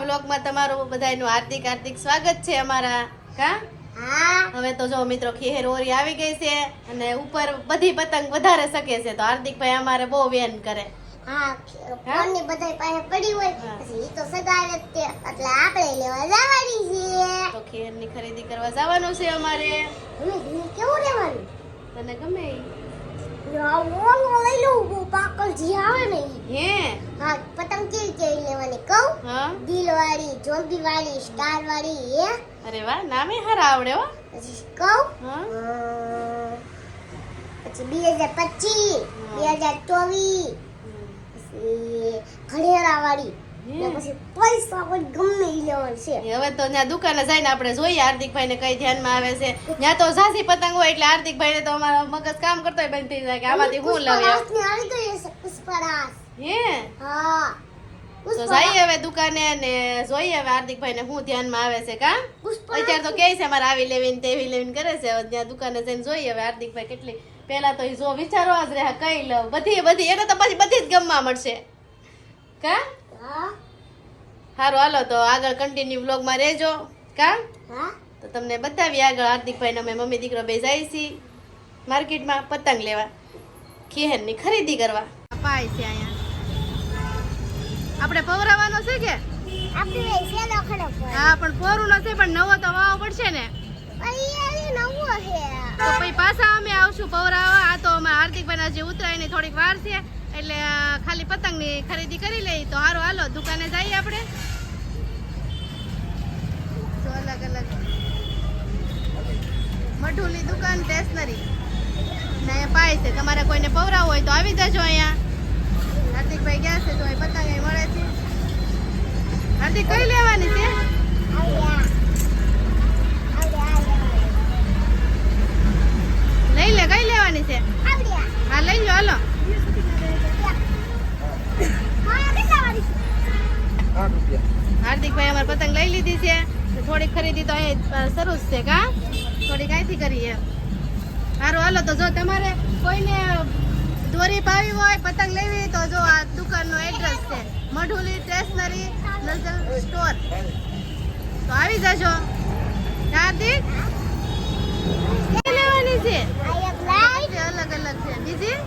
વ્લોગમાં તમારું બધાનું હાર્દિક હાર્દિક સ્વાગત છે અમારા કા? હા. હવે તો જો મિત્રો ખીહેર ઓરી આવી ગઈ છે અને ઉપર બધી પતંગ વધારે શકે છે. તો હાર્દિકભાઈ અમારે બહુ વેન કરે. હા ફોનની બધાય પાસે પડી હોય. પછી ઈ તો સગાવે જ તે એટલે આપણે લેવા જવાની છે તો ખીહેરની ખરીદી કરવા જવાનું છે અમારે. કેવું લેવાનું તને ગમે ઈ? યા, લઈ લઉં બહુ આવે ને હે હા પતંગ કેવી કેવી લેવાની કહું? હા. દિલ વાળી જોબી વાળી સ્ટાર વાળી હે? અરે વાહ નામે હારા આવડે હો. પછી કહું? હા. પછી બે હજાર પચીસ બે હજાર ચોવીસ પછી વાળી. પછી પૈસા કોઈ ગમે ઈ લેવાનું છે. હવે તો ત્યાં દુકાને જઈને આપણે જોઈએ હાર્દિકભાઈ ને કઈ ધ્યાનમાં આવે છે. ત્યાં તો ઝાંસી પતંગ હોય એટલે હાર્દિકભાઈ ને તો અમારો મગજ કામ કરતો બંધ થઈ જાય કે આમાંથી હું લઉં આવી ગઈ છે પુષ્પરાજ. હે? હા. તો જઈએ હવે દુકાને ને જોઈએ હવે હાર્દિકભાઈ ને શું ધ્યાનમાં આવે છે કા? અત્યારે તો કે છે મારે આવી લેવી ને તેવી લેવી કરે છે. હવે ત્યાં દુકાને જઈને જોઈએ હવે હાર્દિકભાઈ કેટલી. પેલા તો જો વિચારવા જ રહે કઈ લઉં. બધી બધી એને તો પછી બધી જ ગમવા મળશે. કા? સારું હાલો તો આગળ કન્ટિન્યુ વ્લોગમાં રહેજો. કા? હા. તો તમને બતાવી આગળ હાર્દિકભાઈ ને અમે મમ્મી દીકરો બે જાય છીએ માર્કેટમાં પતંગ લેવા. ખીહેરની ખરીદી કરવા. અપાય છે અહીંયા. આપણે પવરાવાનો છે કે? આપણે સેલો ખડો પર હા પણ પોરું નથી પણ નવો તો વાવો પડશે ને. અહીંયા નવો છે. તો પછી પાછા અમે આવશું પવરાવા. આ તો અમે હાર્દિકભાઈ જે ઉતરાય ને થોડીક વાર છે. એટલે ખાલી પતંગની ખરીદી કરી લઈ તો હારું, હાલો, દુકાને જઈએ આપણે. તો અલગ અલગ. મઢુની દુકાન સ્ટેશનરી ને અહીંયા પાય છે. તમારે કોઈને પવરાવું હોય તો આવી જજો અહીંયા. હાર્દિકભાઈ ગયા છે તો અહીં પતંગ મળે છે. હાર્દિક, કઈ લેવાની છે? લઈ લે, કઈ લેવાની છે? હા, લઈ લો, હાલો. છે હાર્દિકભાઈ અમારે પતંગ લઈ લીધી છે. થોડીક ખરીદી તો અહીં સરસ છે કા? થોડીક અહીંથી કરીએ. સારું હાલો તો જો તમારે કોઈને દોરી પાવી હોય પતંગ લેવી તો જો આ દુકાનનો એડ્રેસ છે. મઢુલી સ્ટેશનરી નજલ સ્ટોર તો આવી જજો. હાર્દિક? લેવાની છે? અલગ અલગ છે. બીજી?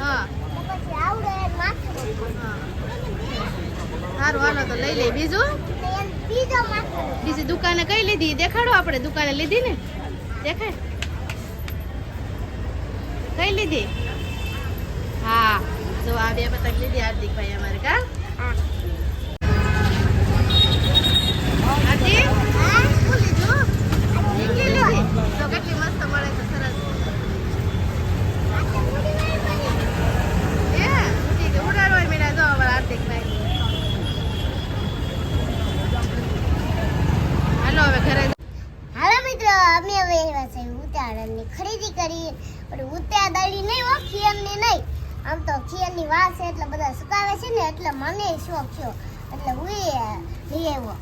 હા. પછી આવડે માથું. હા. લઈ લઈ બીજું? બીજી દુકાને કઈ લીધી? દેખાડો આપણે, દુકાને લીધી ને? દેખાય? કઈ લીધી? હા, જો આ બે પતંગ લીધી હાર્દિકભાઈ અમારે, કા હા હાર્દિક હા શું લીધું ઝીંગી લીધી તો કેટલી મસ્ત મળે છે સરસ એ ઠીક છે ઉડાડવા મેળા જો અમારા હાર્દિકભાઈ હાલો હવે ઘરે હાલો મિત્રો અમે હવે એવા છે ખરીદી કરી પણ દાળી નહીં હો ખીયરની નહીં. આમ તો ખીયરની વાત છે એટલે બધા સુકાવે છે ને એટલે મને શોખ થયો. એટલે હું લઈ આવ્યો.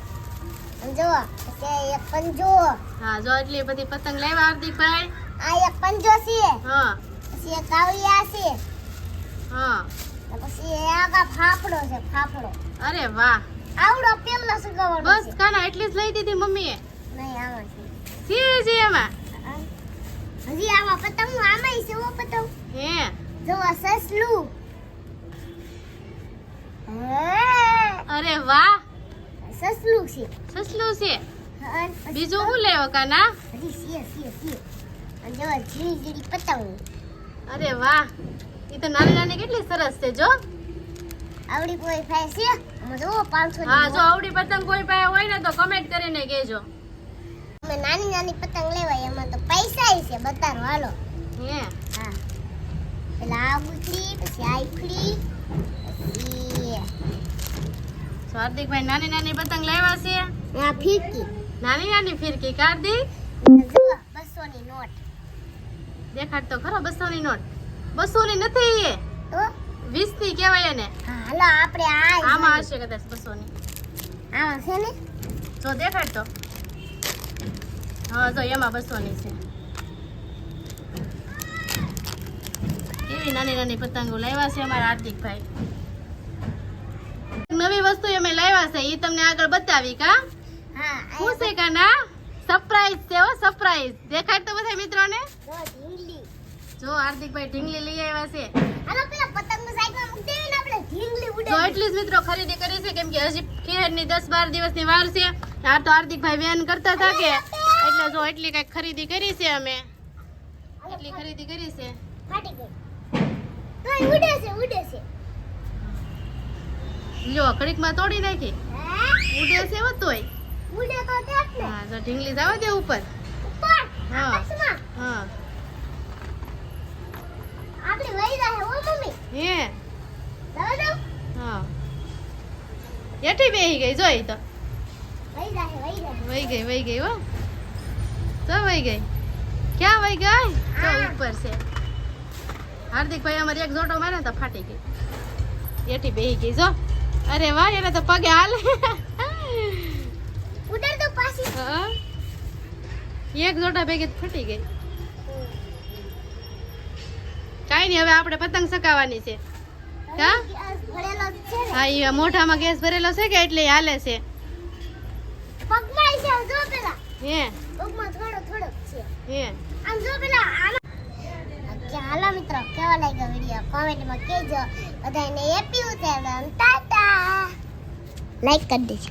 જુઓ પછી એક પંજો. હા જો એટલી બધી પતંગ લેવા હાર્દિકભાઈ આ એક પંજો છે. હા. પછી એક કાવડિયા છે. હા. પછી પછી આગા ફાફડો છે ફાફડો. અરે વાહ. આવડો પેલો સુકાવાનો બસ કાના એટલી જ લઈ દીધી મમ્મીએ. નહીં આમાં છે. જી જી એમાં. હજી આમાં પતંગ આમાંય છે ઓ પતંગ. હે? જો સસલું. અરે વાહ. સસલું છે. સસલું છે. બીજું શું લેવો કાના? હજી સી સી સી અને જુઓ ઝીણી ઝીણી પતંગ. અરે વાહ. એ તો નાની નાની કેટલી સરસ છે જો. આવડી કોઈ ફાય છે આમાં જુઓ પાંચસો હા જો આવડી પતંગ કોઈ પાસે હોય ને તો કમેન્ટ કરીને કહેજો. અમે નાની નાની પતંગ લેવાય એમાં તો પૈસા છે બતારો હાલો. હે? હા. પેલા આ ઉખડી પછી આ ઉખડી પછી હાર્દિકભાઈ નાની નાની પતંગ લેવા છે? આ ફીરકી. નાની નાની ફીરકી કાર્દિક બસો ની નોટ. દેખાડ તો ખરો બસો ની નોટ. બસો ની નથી એ. તો વીસની કહેવાય એને. હાલો આપણે આ આમાં હશે કદાચ બસો ની આમાં છે ને? જો દેખાડ તો. હા જો એમાં બસોની છે. કેવી નાની નાની પતંગો લાવ્યા છે અમારા હાર્દિકભાઈ. નવી વસ્તુ અમે લાવ્યા છે એ તમને આગળ બતાવી કા શું છે કાના? સરપ્રાઈઝ છે હો સરપ્રાઈઝ દેખાડ તો બધા મિત્રોને? જો હાર્દિકભાઈ ઢીંગલી લઈ આવ્યા છે. તો એટલી જ મિત્રો ખરીદી કરી છે કેમ કે હજી ખેરની દસ બાર દિવસની વાર છે. આ તો હાર્દિકભાઈ બેન કરતા હતા કે એટલે જો એટલી કઈ ખરીદી કરી છે અમે. એટલી ખરીદી કરી છે. ઉડે છે ઉડે છે. લ્યો ઘડીકમાં તોડી નાખી. હે? ઉડે છે તોય. ઉડે તો દેખ ને. હા તો ઢીંગલી જાવ દે ઉપર. ઉપર હા. હા. આપણે વહી રહે હો મમ્મી. હે. જાવ દો હા. એઠી બેહી ગઈ જોઈ તો. વહી રહે વહી રહે વહી ગઈ વહી ગઈ હો. તો વહી ગઈ. ક્યાં વહી ગઈ? તો. ઉપર છે. હાર્દિકભાઈ અમારે એક જોટો મારે ને તો ફાટી ગઈ. એઠી બેહી ગઈ જો. અરે વાહ એને તો પગે હાલે. ઉડે તો પાછી. હા. એક જોટા ભેગી ફૂટી ગઈ. કાંઈ નહીં હવે આપણે પતંગ સકાવવાની છે. હા? એ મોઢામાં ગેસ ભરેલો છે કે એટલે હાલે છે? હે. આમ જો હાલો મિત્રો, કેવો લાગ્યો વિડિયો કોમેન્ટમાં કહેજો. બધાને હેપી ઉતરાયણ ટાટા. લાઈક કરી દેજો.